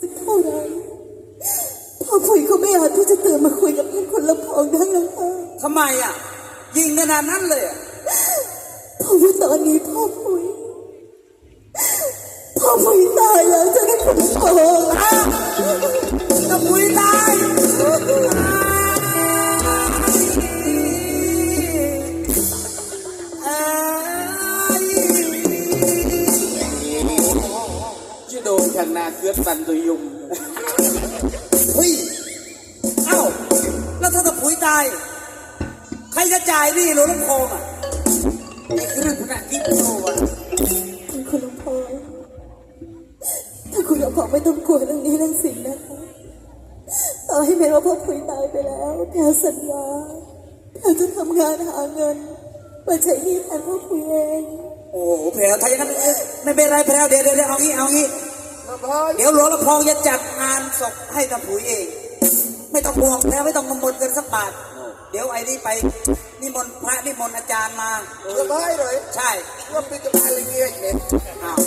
สักเท่าไหร่พ่อคุยก็ไม่อาจที่จะตื่นมาคุยกับท่านคนละพองได้แล้วค่ะทำไมอะ ยิงขนาดนั้นเลยอะเพราะว่าตอนนี้พ่อคุยพ่อคุยตายแล้วจะได้คนละพองอ้าวตะปุยตาย chứ đồ thằng nào cướp văn tôi dùng เฮ้ยเอ้าแล้วถ้าตะปุยตาย ใครจะจ่ายหนี่หลวงลำโพงอะ cái rừng nặng cái đồ à ท่านคนละพอถ้าคุณละพอไม่ต้องกลัวเรื่องนี้เรื่องสิ่งนะคะต่อให้แม้ว่าพ่อคุยตายไปแล้วแพรสัญญาแพรจะทำงานหาเงินมาใช้หนี้แทนพ่อคุยเอง โอ้โหแพรวถ้าอย่างนั้นไม่เป็นไรแพรวเดี๋ยวเดี๋ยวเอางี้เอางี้ เดี๋ยวหลวงลำพองจะจัดงานศพให้ตะผุยเอง ไม่ต้องห่วงแพรวไม่ต้องกังวลเกินสักบาท เดี๋ยวไอ้นี่ไปนิมนต์พระนิมนต์อาจารย์มาสบายเลยใช่ว่าเป็นสบายเลยเนี่ยเนี่ยอ้าว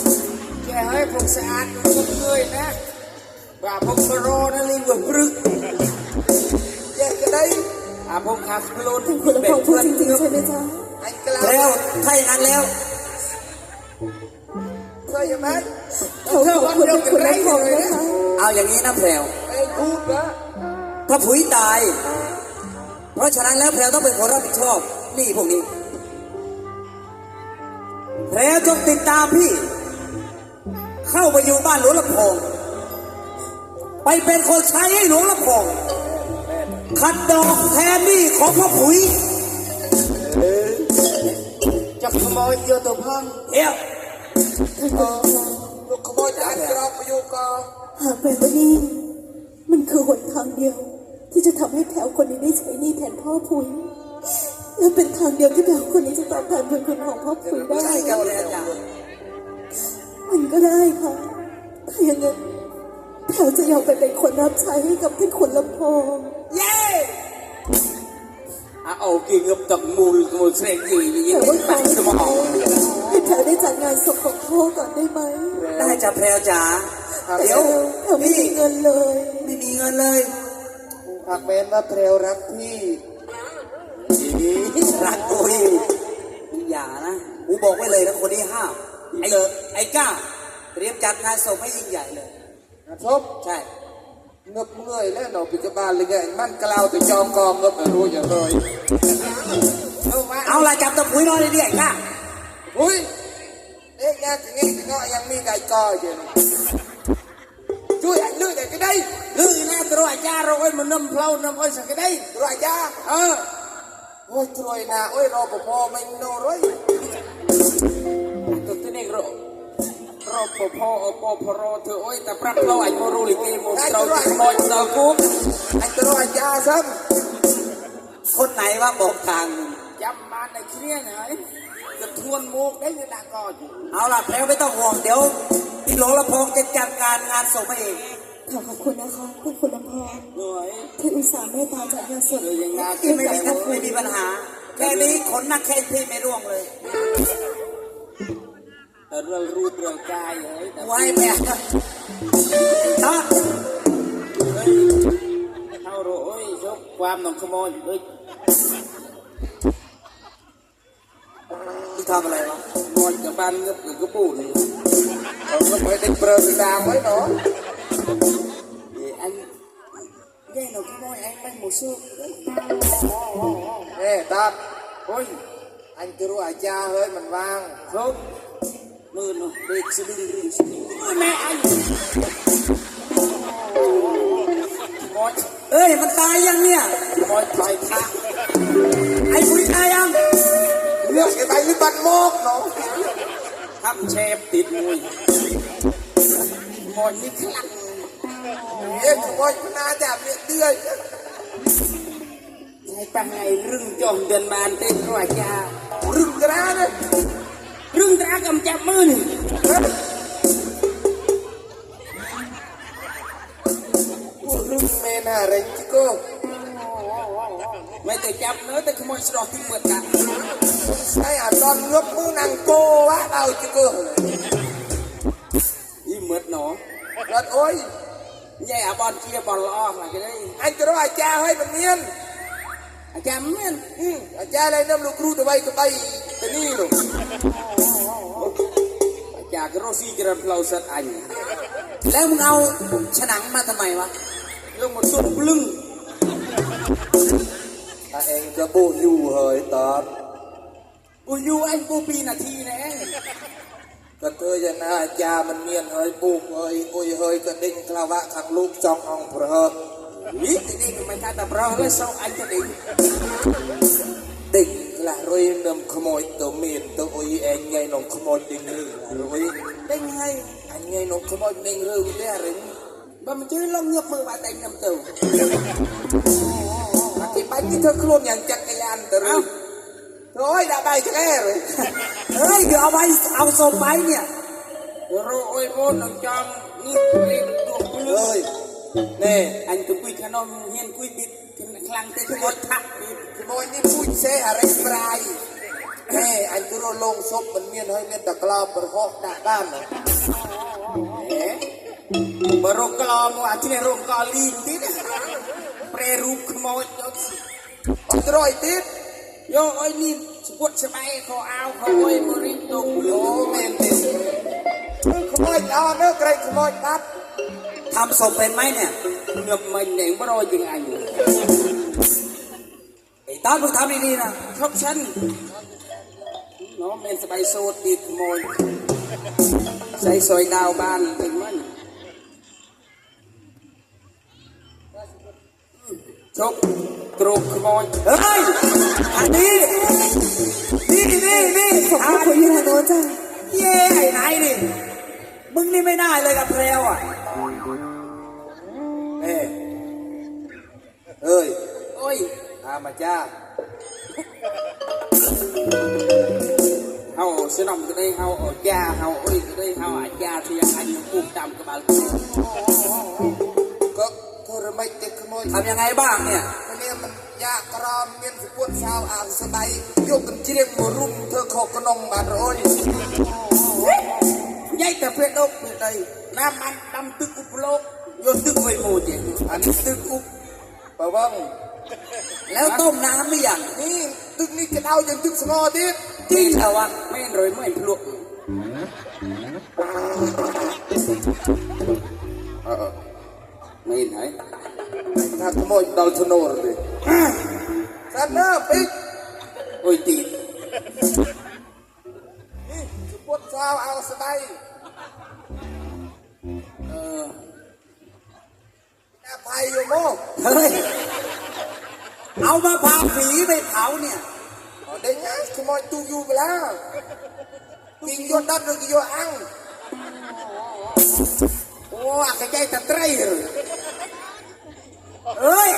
cái hơi phục sạn một người nè và phục pro nó lên vượt rực แยกกันได้ à phục hạt lôn ท่านคนละพองพูดจริงๆใช่ไหมจ๊ะไอ้กลาแพรวถ้าอย่างนั้นแล้ว เคยไหมเขาขอบคุณคุณละพองนะคะเอาอย่างนี้นะแพรวไอ้พูดนะถ้าผุยตาย เพราะฉะนั้นแล้วแพรวต้องเป็นคนรับผิดชอบหนี่พวกนี้แพรวจงติดตามพี่ เข้าไปอยู่บ้านหลวงลำพอง ไปเป็นคนใช้ให้หลวงลำพองขัดดอกแทนหนี้ของพ่อผุย chắc không môi vô tù phong เดี๋ยว ลูกขโมยจานกรอบประโยกอหากแปว่านี่ มันคือหนทางเดียว ที่จะทำให้แถวคนนี้ได้ใช้หนี้แทนพ่อพุยและเป็นทางเดียวที่แถวคนนี้จะตอบแทนบุญคุณของพ่อพุยได้ ใช่ครับอาจารย์มันก็ได้ค่ะถ้าอย่างนั้นแถวจะยอมไปเป็นคนรับใช้ให้กับที่คนลำโพง เย้ à ồ kia ngập tập mùi mùi xe gì như แต่ว่าขอ bạn ให้ cho mà họ ให้ แถวได้จัดงานศพของพ่อก่อนได้ไหมได้จ้ะแพรวจ๋าแต่เดี๋ยวแถวไม่พี่มีเงินเลย ไม่มีเงินเลยหากแมนว่าเพลวรักพี่รักตัวอยู่อย่านะกูบอกไว้เลยนะคนที่ห้ามไอ้ไอ้ก้าเตรียมจัดงานศพให้ยิ่งใหญ่เลยนะทบใช่เงือบเมื่อยแล้วหนอปิกบาลเลยไงมันกล่าวแต่จอมกองเงือบรู้อย่างเลยเอาละจับตะปุยนอนเลยดิไอ้ก้า อุ้ยเอ๊ะแง่ถึงงี้เงาะยังมีไก่กออยู่ช่วยอันลื่นแต่ก็ได้ lư nè tôi rồi cha rồi mà nâm lâu nâm ơi sao cái đây รายยา ờ โอ้ยช่วยนะโอ้ยรอปภไม่โนร้อย tôi thế này rồi rồi po po po po ro thôi ôi ta prap lâu anh mua ruli kia một trâu thì mồi tao cút ไอ้ตัวรายยาซ้คนไหนว่าบอกทาง chăm ban này kia này cái thuôn mua đấy người ta coi chứ เอาล่ะแพรวไม่ต้องห่วงเดี๋ยวพี่หลวงละพงจะจัดการงานศพให้เองขอขอบคุณนะคะท่านคุณลำพอง rồi ที่อุตส่าห์เมตตาจัดงานศพ rồi ยังไงที่ไม่มีไม่มีปัญหาแค่นี้ขนนักแค่พี่ไม่ร่วงเลย rồi ruột rồi cay rồi ไว้แม่ตา thao rồi số quam đồng không mồi ơi ที่ ทำอะไรวะ mồi cả ban ngấp cái cái bù này ำเราก็ไม่ได้เปรย์ดามไว้เนาะ Thì anh đây là cái môi anh banh một xương เอ๊ะตัด ôi อันจะรู้อาจารย์เฮ้ยมันวาง không mưa nó bị sự đừng đừng sự ôi mẹ anh môi เอ้ยมันตายยังเนี่ย môi thoại thạ ไอ้ปุยตายยัง เลือกเสียใจหรือบันโมกเนาะทำเชฟติดมุยมอยนี่คลั่งเอ็นมอยนาจับเนี่ยเดือยไงปังไงรึ่งจอมเดินบานเต้นรัวจารึ่งกระนะรึ่งกระกำจับมือนี่รึ่งแม่น่าเรงจิโก ចាប់នៅទៅខ្មោចស្រស់ទីមើលតាតែអត់ដល់លុបមូនអង្គវ៉ាដល់ជើងអ៊ីមើលណោរត់អុយញ៉ែអាបនជាបនល្អខ្លាំងគេនេះអញទៅរកអាចារ្យហើយមិនមានអាចារ្យមានអាចារ្យឡើងនឹងលោកគ្រូទៅបីទៅបីទៅនេះនោះអាចារ្យក៏រស់ស៊ីច្រើនផ្លូវសិតអញឡើងមកឲ្យឆ្នាំមកថ្មីវ៉ាលោកមកសុំភ្លឹង มวะลงมาสุดปลึง à em cho bố nhu hơi tọt กูอยู่อันกูปีนาทีนะก็เธอจะน่าจามันเมียนเฮ้ยปูเฮ้ยอุ้ยเฮ้ยก็ดิ้งคลาวะขังลูกจององเพรอนี่ทีนี้ไม่ค่าแต่เพราะเลยส่งอันจะดีดิ้งละรวยนำขโมยตัวเมียนตัวอุ้ยเองไงน้องขโมยดิ้งรือละรวยได้ไงอันไงน้องขโมยดิ้งรือได้หรือบ้ามันจะลงยกมือมาแต่งน้ำเต้าอันที่ไปที่เธอคลุมอย่างจักรยานแต่รือโอ้ยด่าใบจะแก่เลยเฮ้ยเดี๋ยวเอาไว้เอาศพไปเนี่ยโรยโบนจอมนี่เรียนตัว បាញ់នេះធ្វើខ្លួនយ៉ាងចាក់កយ៉ានទៅឬអូយដាក់បាយឆ្កែហេយកអបាយអោសូមបាយនេះរកអុយមុននឹងចំនេះព្រៀបទោះភ្លឺណែអញទៅគួយខាងនោះហ៊ានគួយពីខ្លាំងទេក្បួយថាក់ក្បួយនេះពូជសេអរិយប្រៃហេអញទៅរកលងសុបមិនមានហើយមានតែក្លោបប្រហោះដាក់បានហេមករកក្លោមកអាជ្រះរកកលីងទៀតណា ติด โยอ้อยนี่สปวดสบายเขาเอาเขาอ้อยบริโภค โอ้เมนติดขโมยเอาเนื้อไกรขโมยปั๊บ ทำศพเป็นไหมเนี่ย เงือบมันเน่งบรอยยังไง ไอ้ตอนมึงทำดีๆนะ ครบชั้นน้องเป็นสบายโซดติดขโมยใส่ซอยดาวบ้านเป็นมัน ชกกรุกขโมยเฮ้ยอันนี้นี่นี่นี่ผมก็คุยอยู่ทางโน้นจ้ะเย้ไอ้ไหนนี่ มึงนี่ไม่ได้เลยกับแพรวอะเน่เอ้ยโอ้ยอามาจ้าเฮาสนมก็ได้เฮาเอายาเฮาโอ้ยก็ได้เฮาอาญาที่ยังอันยังปุ่มตามกระบาลก็ เธอไม่ติดขโมยทำยังไงบ้างเนี่ยมันเนี่ยมันยากกรอมเมียนสปวดสาวอ่างสบายยกกันเจียงมารุมเธอขอกระนองบาดโอ้ยยายแต่เพื่อนดกเพื่อนใดน้ำมันดำตึกอุปโลกโยนตึกไว้หมดอย่างอันนี้ตึกอุกปะวังแล้วต้มน้ำหรือยังนี่ตึกนี้จะเอาอย่างตึกสงอดิจริงเหรอวะไม่รวยไม่พลุกเออ ไม่เห็นไหนถ้าขโมยดอลทโนร์ดิสันเนอร์ปิกโอ้ยตีนี่สปวดสาวอ่างสบายเออหน้าภัยอยู่โม่เฮ้ย เอามาพาผีไปเผาเนี่ยเอาเด้งนะขโมยตูอยู่ไปแล้วกินโยนดัดหรือกินโยนอังโอ้อากาใจตะไตรเลย เอ้ย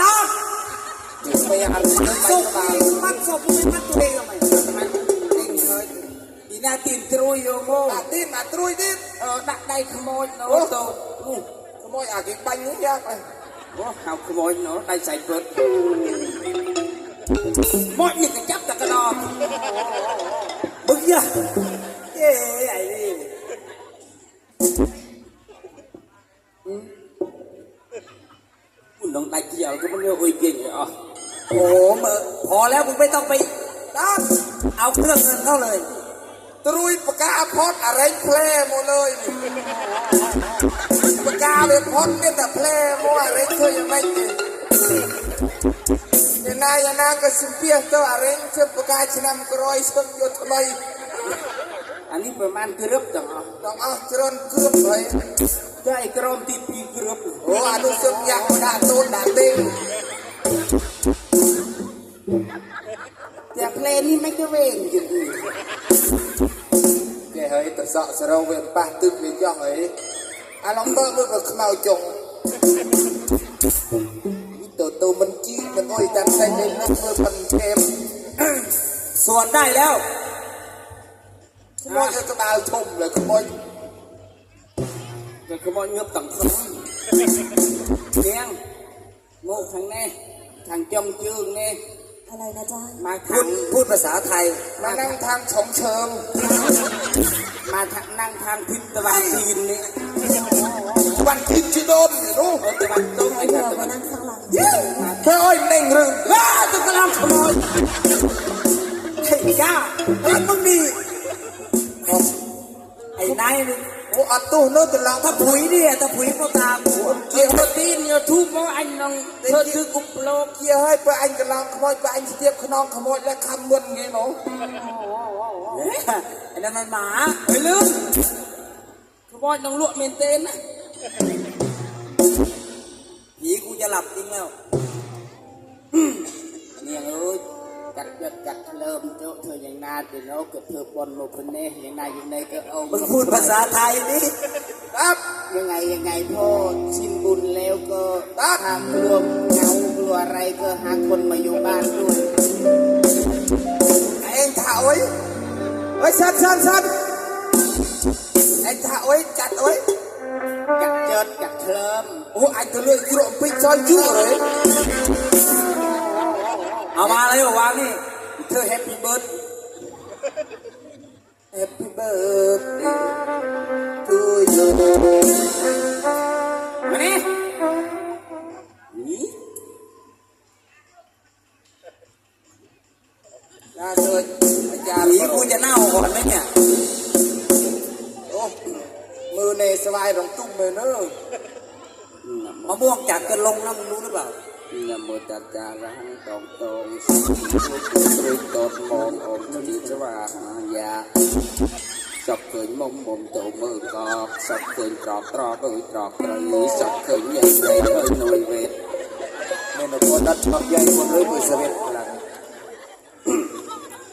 ตามไม่อยากอะไรไม่ศสพบายมึงมัดศพมึงไม่มัดตัวเองทำไมมันติงเลยดีน่าตีนตรุยโยโมมาดิ้นมาตรุยดิ้นเออดัก หมดนี่ก็จับตะกระดอนมึงเนี่ยเย้ไอ้นี่คุณต้องได้เกี่ยวก็มันเรื่องโอ้ยเก่งเลยอะโอ้โหมึงพอแล้วมึงไม่ต้องไปด้านเอาเครื่องเงินเข้าเลย ตรุยปากกาพอดอะไรเพลหมดเลยปากกาเลยพอดเนี่ยแต่เพลหมดอะไรเคยยังไม่ติดยันนายยันนาก็สิเปียตัวอะไรเชื่อปากกาชนำกรอยเชื่อมยศทำไมอันนี้ประมาณเกือบจังอะต้องเอาจรนเกือบเลย ได้กรอมตีปีเกือบ โอ้อนุสมอยากด่าตูนด่าเด้ง แต่เพลงนี้ไม่ก็เวงจริง แกเฮ้ยแต่สะสะเราเวียนปะตึกเวียนย่อเฮ้ยอ่ะลองเติมมือกับขมาวจงนี่ตัวตัวมันจี้มันอ้อยจันใส่ในนักมือมันเกม ส่วนได้แล้ว ขโมยจะกระบาล แต่ก็บ่เงือบต่างคนเลี้ยงโมกทางนี้ทางจอมจืงแน่อะไรนะจ๊ะมาพูดพูดภาษาไทย มานั่งทางฉงเชิง มาทางนั่งทางทิศตะวันตีนนี่วันทิศชิโดมนี่รู้ตะวันตกไอ้เธอมานั่งข้างหลังเฮ้ยเน่งเรื่องตุกตะลขโมยไอ้ก้าไอ้มึงนี่ไอ้นายนี่ Ủa ở tu nó từ lòng thắp phủi đi à, thắp phủi nó ta của Chị hồi tin nhờ thu mô anh nông thơ thư cục lô Chị hơi bởi anh cái lòng khmôi bởi anh tiếp khả nông khmôi là khăm muôn nghe mô Anh em mà Hồi lương Khmôi nông lụa miền tên á Chị cũng จะหลับจริงแล้วเนี่ยเอ้ย កាត់យកកាត់ក្លើមទៅធ្វើយ៉ាងណាទៅនោះក៏ធ្វើបន់មកព្រនេះយ៉ាងណាយ៉ាងណីក៏អូ มึงพูดภาษาไทยนี่ តាប់ ยังไงยังไงพ่อชิมบุญแล้วก็ทางกลัวเงากลัวอะไรก็หาคนมาอยู่บ้านด้วย ឯងថាអុយអុយសាត់សាត់សាត់ឯងថាអុយកាត់អុយ กัดเจิดกัดเคลิม អូអញទៅលើជ្រក់ពេជ្រចោលយូរហើយ เ เอามาเลยวางนี่ เธอแฮปปี้เบิร์ดแฮปปี้เบิร์ดทูยูมานี่นี่ยาเกิดยาผีกูจะเน่าก่อนไหมเนี่ยโอ้มือเนสบายรองตุ้มเลยเนอะมะม่วงจากกระลงนั่นรู้หรือเปล่า នមតតរហតងតងសិទ្រេតតផងអំទីស្វាយាសពឃើញមុំមុំទៅមើលកបសពឃើញត្រកត្រកអើយត្រកត្រូវសពឃើញញ៉ៃញ៉ៃឃើញនួយវេទមាននគរដិតមកយ៉ៃមុនឬមួយសវិតខ្លាំង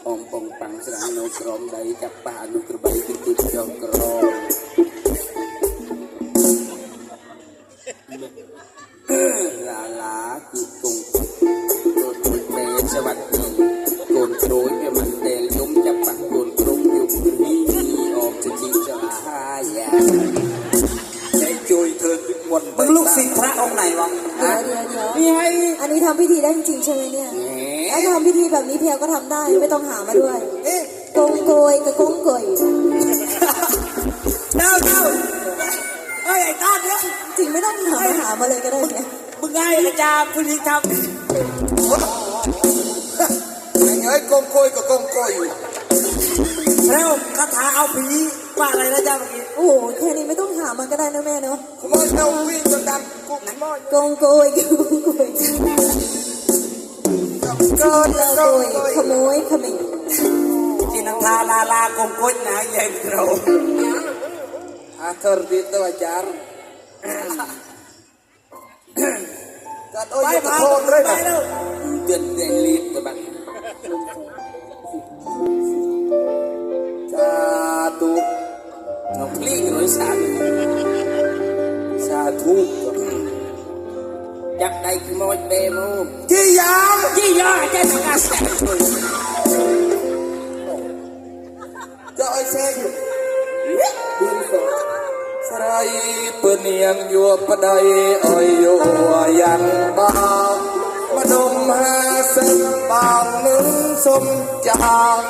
អងបងប៉ាំងស្រាំងនៅក្រមដីចាប់ប៉ះអនុក្របីទីទីចំក្រម โดนโดนสวัสดีโกนโดยเอมันเตนล้มจะปักโกนตรงอยู่นี่ออกจะจีจะหายาใจจอยเธอทุกวันมึงลูกศิษย์พระองค์ไหนวะมีให้อันนี้ทำพิธีได้จริงใช่ไหมเนี่ยถ้าทำพิธีแบบนี้เพียก็ทำได้ไม่ต้องหามาด้วยกงโกยกักงโกยเดาเดาเอ้ยไอ้ตาเนี่จริงไม่ต้องหามาเลยก็ได้เนี่ย มึงให้อาจารย์คุณทำยังไงกงโกยก็กงโกยอยู่แล้วคาถาเอาผีว่าอะไรนะจ๊ะเมื่อกี้โอ้โหแค่นี้ไม่ต้องหามันก็ได้นะแม่เนาะขโมยเอข่งจนดังกุ๊กมอยกงโกยกงโกยกงโกยขโมยขมิ้นจินังทาลาลากงโกยนะยังเราอาเธอร์ดีตัวจาร์ ตัดอ้อยไปโคตรเลยนะเดือนเดือนลีดกันบ้างสาธุน้องพลีกันหน่อยสาธุสาธุจับได้กี่โมยเบมูจี้ยาวจี้ยาวใจสังกัด ปืนยังยัวปะไดอ่อยยัวยันบามาดมหาสิบบางหนึ่งสมจาง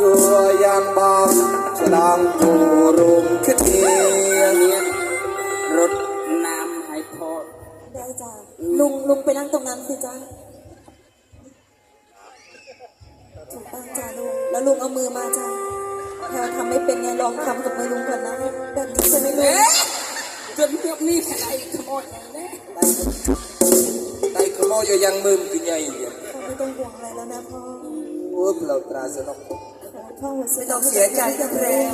ยัวยันบางสลางตูรุมขึ้นเนียนรถน้ำหายพอได้จ้าลุงลุงไปนั่งตรงนั้นสิจ้าถูกต้องจ้าลุงแล้วลุงเอามือมาจ้าเธอทำไม่เป็นไงลองทำกับมือลุงก่อนนะแบบนี้จะไม่รู้ จนยกนี่ใครขโมยแน่ไตขโมยอยู่ยังมืมกินใหญ่เดียวไม่ต้องห่วงอะไรแล้วนะพ่อโอ้เราตราสนกพ่อไม่ต้องเสียใจกับแรง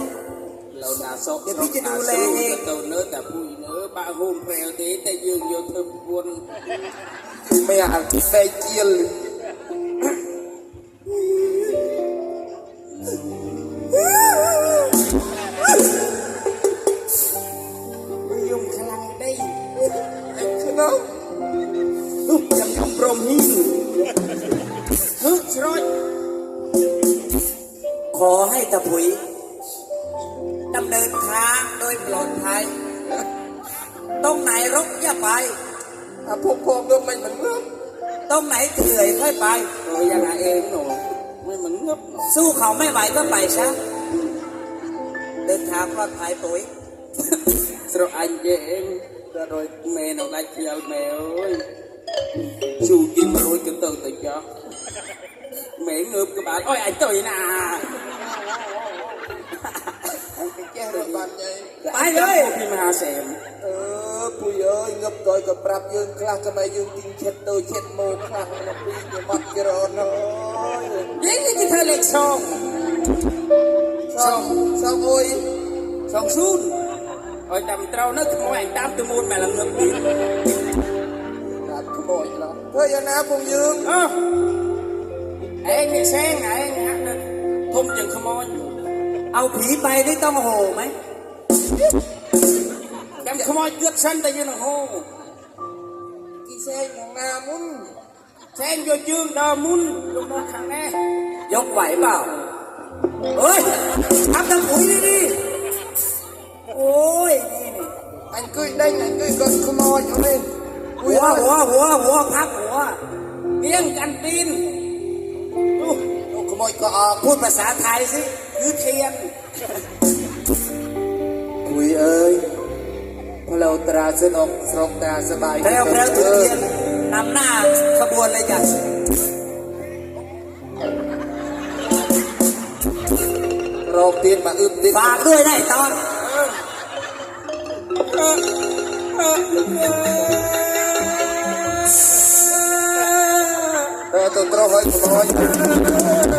เราหนาซอกเดี๋ยวพี่จะดูแลเองตัวเนื้อแต่ผู้เนื้อบ้าหุ่มแพรวเดแต่ยืนโยู่ธบุญไม่อยากใส่เกียร์ ให้ตะผุยดำเนินทางโดยปลอดภัย ตรงไหนรกอย่าไปอะพวกพวก็ไม่เหมือนเงือบตรงไหนเถื่อยค่อยไป โอ้ยยังไงเองหนูไม่เหมือนเงือบหนูสู้เขาไม่ไหวก็ไปซะเดินทางปลอดภัยปุ๋ยสระอันเยงกระโดยเมนออกได้เชียวแมวเอ้ชูกินมาโรยกันเติมแต่ยอแม่งเงือบกับบาดโอ้ยไอ้ตุ๋ยนา เลยพี่มหาเสมเออปุยเอ้ยงบต่อยก็ปรับยืนคลาก็ไม่ยืนกินเช็ดโดยเช็ดโมคลาแล้วปีจะมัดกระโนยยิ่งนี่คือเธอเล็กสองสองสองโอ้ยสองศูนย์อ้อยดำเต้านึกขโมยตามตัวมูลแม่ละเงือบดีการขโมยแล้วเฮ้ยอย่านะพงยืนเออไอ้นี่แซงไอ้นี่ฮะนึกทุ่มจึงขโมยเอาผีไปนี่ต้องโหไหม จำขโมยเกือบชั้นแต่ยืนโอ้โหกี่เซงของนามุนแซงโยยืนดอมุนลูกน้องข้างแน่ยกไหวเปล่าเฮ้ยทำตะผุยนี่ดิโอ้ยนี่นี่อันกุ้ยเด้งอันกุ้ยก็ขโมยเอาเลยหัวหัวหัวหัวพักหัวเลี้ยงกันตีนดูลูกขโมยก็ออกพูดภาษาไทยสิคือเทียน លោកត្រាសិនអង្គស្រុកតាសបាយត្រូវប្រើទុធានអំណាចខបួនលេខរោគទៀតមកអឹបទៀតបាទដូចនេះតនទៅទៅត្រូវហើយបង